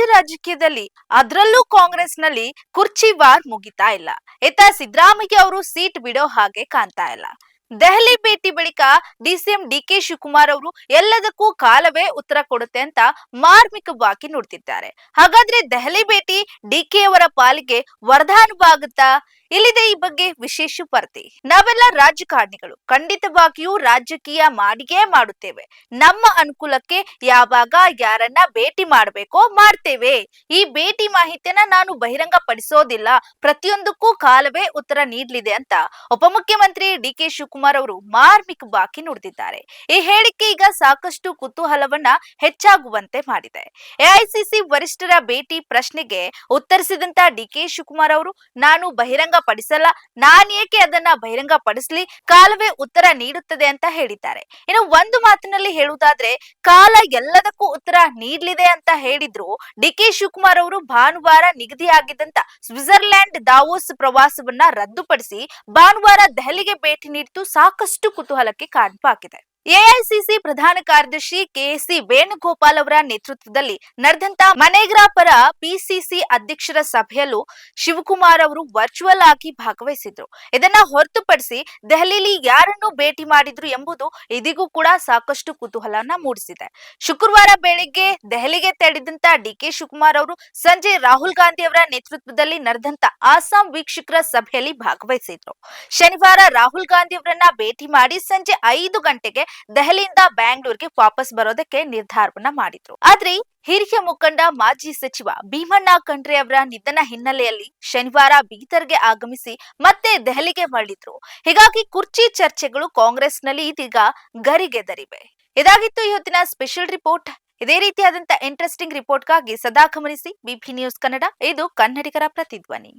ರಾಜ್ಯ ರಾಜಕೀಯದಲ್ಲಿ ಅದರಲ್ಲೂ ಕಾಂಗ್ರೆಸ್ನಲ್ಲಿ ಕುರ್ಚಿ ವಾರ್ ಮುಗಿತಾ ಇಲ್ಲ. ಇತ್ತ ಸಿದ್ದರಾಮಯ್ಯ ಅವರು ಸೀಟ್ ಬಿಡೋ ಹಾಗೆ ಕಾಣ್ತಾ ಇಲ್ಲ. ದೆಹಲಿ ಭೇಟಿ ಬಳಿಕ ಡಿಸಿಎಂ ಡಿಕೆ ಶಿವಕುಮಾರ್ ಅವರು ಎಲ್ಲದಕ್ಕೂ ಕಾಲವೇ ಉತ್ತರ ಕೊಡುತ್ತೆ ಅಂತ ಮಾರ್ಮಿಕವಾಗಿ ನೋಡ್ತಿದ್ದಾರೆ ಹಾಗಾದ್ರೆ ದೆಹಲಿ ಭೇಟಿ ಡಿಕೆ ಅವರ ಪಾಲಿಗೆ ವರದಾನವಾಗುತ್ತಾ? ಇಲ್ಲಿದೆ ಈ ಬಗ್ಗೆ ವಿಶೇಷ ವರದಿ. ನಾವೆಲ್ಲ ರಾಜಕಾರಣಿಗಳು. ಖಂಡಿತವಾಗಿಯೂ ರಾಜಕೀಯ ಮಾಡಿಯೇ ಮಾಡುತ್ತೇವೆ. ನಮ್ಮ ಅನುಕೂಲಕ್ಕೆ ಯಾವಾಗ ಯಾರನ್ನ ಭೇಟಿ ಮಾಡಬೇಕೋ ಮಾಡ್ತೇವೆ. ಈ ಭೇಟಿ ಮಾಹಿತಿಯನ್ನ ನಾನು ಬಹಿರಂಗ ಪಡಿಸೋದಿಲ್ಲ ಪ್ರತಿಯೊಂದಕ್ಕೂ ಕಾಲವೇ ಉತ್ತರ ನೀಡಲಿದೆ ಅಂತ ಉಪಮುಖ್ಯಮಂತ್ರಿ ಡಿ ಕೆ ಶಿವಕುಮಾರ್ ಅವರು ಮಾರ್ಮಿಕವಾಗಿ ನುಡಿದಿದ್ದಾರೆ. ಈ ಹೇಳಿಕೆ ಈಗ ಸಾಕಷ್ಟು ಕುತೂಹಲವನ್ನ ಹೆಚ್ಚಾಗುವಂತೆ ಮಾಡಿದೆ. ಎಐಸಿಸಿ ವರಿಷ್ಠರ ಭೇಟಿ ಪ್ರಶ್ನೆಗೆ ಉತ್ತರಿಸಿದಂತ ಡಿ ಕೆ ಶಿವಕುಮಾರ್ ಅವರು, ನಾನು ಬಹಿರಂಗ ಪಡಿಸಲ್ಲ ನಾನೇಕೆ ಅದನ್ನ ಬಹಿರಂಗ ಪಡಿಸ್ಲಿ ಕಾಲವೇ ಉತ್ತರ ನೀಡುತ್ತದೆ ಅಂತ ಹೇಳಿದ್ದಾರೆ. ಇನ್ನು ಒಂದು ಮಾತಿನಲ್ಲಿ ಹೇಳುವುದಾದ್ರೆ, ಕಾಲ ಎಲ್ಲದಕ್ಕೂ ಉತ್ತರ ನೀಡಲಿದೆ ಅಂತ ಹೇಳಿದ್ರು. ಡಿ ಕೆ ಶಿವಕುಮಾರ್ ಅವರು ಭಾನುವಾರ ನಿಗದಿಯಾಗಿದ್ದಂತ ಸ್ವಿಟ್ಜರ್ಲೆಂಡ್ ದಾವೋಸ್ ಪ್ರವಾಸವನ್ನ ರದ್ದುಪಡಿಸಿ ಭಾನುವಾರ ದೆಹಲಿಗೆ ಭೇಟಿ ನೀಡಿದ್ದು ಸಾಕಷ್ಟು ಕುತೂಹಲಕ್ಕೆ ಕಾರಣವಾಗಿದೆ. ಎಐಸಿಸಿ ಪ್ರಧಾನ ಕಾರ್ಯದರ್ಶಿ ಕೆಎಸ್ಸಿ ವೇಣುಗೋಪಾಲ್ ಅವರ ನೇತೃತ್ವದಲ್ಲಿ ನಡೆದಂತ ಮನೆಗ್ರಾ ಪರ ಪಿಸಿಸಿ ಅಧ್ಯಕ್ಷರ ಸಭೆಯಲ್ಲೂ ಶಿವಕುಮಾರ್ ಅವರು ವರ್ಚುವಲ್ ಆಗಿ ಭಾಗವಹಿಸಿದ್ರು. ಇದನ್ನ ಹೊರತುಪಡಿಸಿ ದೆಹಲಿಯಲ್ಲಿ ಯಾರನ್ನು ಭೇಟಿ ಮಾಡಿದ್ರು ಎಂಬುದು ಇದಿಗೂ ಕೂಡ ಸಾಕಷ್ಟು ಕುತೂಹಲನ ಮೂಡಿಸಿದೆ. ಶುಕ್ರವಾರ ಬೆಳಿಗ್ಗೆ ದೆಹಲಿಗೆ ತೆರಳಿದಂತ ಡಿಕೆ ಶಿವಕುಮಾರ್ ಅವರು ಸಂಜೆ ರಾಹುಲ್ ಗಾಂಧಿ ಅವರ ನೇತೃತ್ವದಲ್ಲಿ ನಡೆದಂತ ಆಸಾಂ ವೀಕ್ಷಕರ ಸಭೆಯಲ್ಲಿ ಭಾಗವಹಿಸಿದ್ರು. ಶನಿವಾರ ರಾಹುಲ್ ಗಾಂಧಿ ಅವರನ್ನ ಭೇಟಿ ಮಾಡಿ ಸಂಜೆ ಐದು ಗಂಟೆಗೆ ದೆಹಲಿಯಿಂದ ಬ್ಯಾಂಗ್ಳೂರ್ಗೆ ವಾಪಸ್ ಬರೋದಕ್ಕೆ ನಿರ್ಧಾರವನ್ನ ಮಾಡಿದ್ರು. ಆದ್ರೆ ಹಿರಿಯ ಮುಖಂಡ, ಮಾಜಿ ಸಚಿವ ಭೀಮಣ್ಣ ಖಂಡ್ರೆ ಅವರ ನಿಧನ ಹಿನ್ನೆಲೆಯಲ್ಲಿ ಶನಿವಾರ ಬೀದರ್ಗೆ ಆಗಮಿಸಿ ಮತ್ತೆ ದೆಹಲಿಗೆ ಮರಳಿದ್ರು. ಹೀಗಾಗಿ ಕುರ್ಚಿ ಚರ್ಚೆಗಳು ಕಾಂಗ್ರೆಸ್ನಲ್ಲಿ ಇದೀಗ ಗರಿಗೆದರಿವೆ ಇದಾಗಿತ್ತು ಇವತ್ತಿನ ಸ್ಪೆಷಲ್ ರಿಪೋರ್ಟ್. ಇದೇ ರೀತಿಯಾದಂತಹ ಇಂಟ್ರೆಸ್ಟಿಂಗ್ ರಿಪೋರ್ಟ್ಗಾಗಿ ಸದಾ ಗಮನಿಸಿ ಬಿಪಿ ನ್ಯೂಸ್ ಕನ್ನಡ, ಇದು ಕನ್ನಡಿಗರ ಪ್ರತಿಧ್ವನಿ.